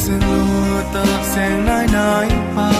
Sing lu tak sing nai nai pa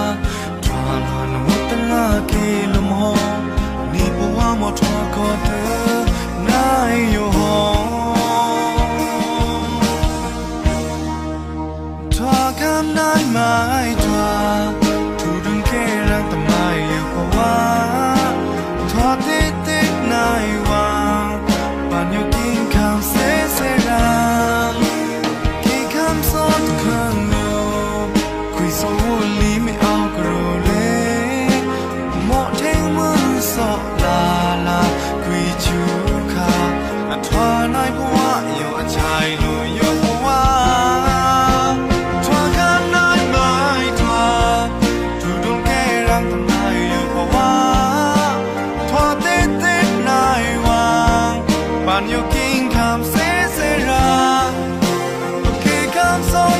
I'm so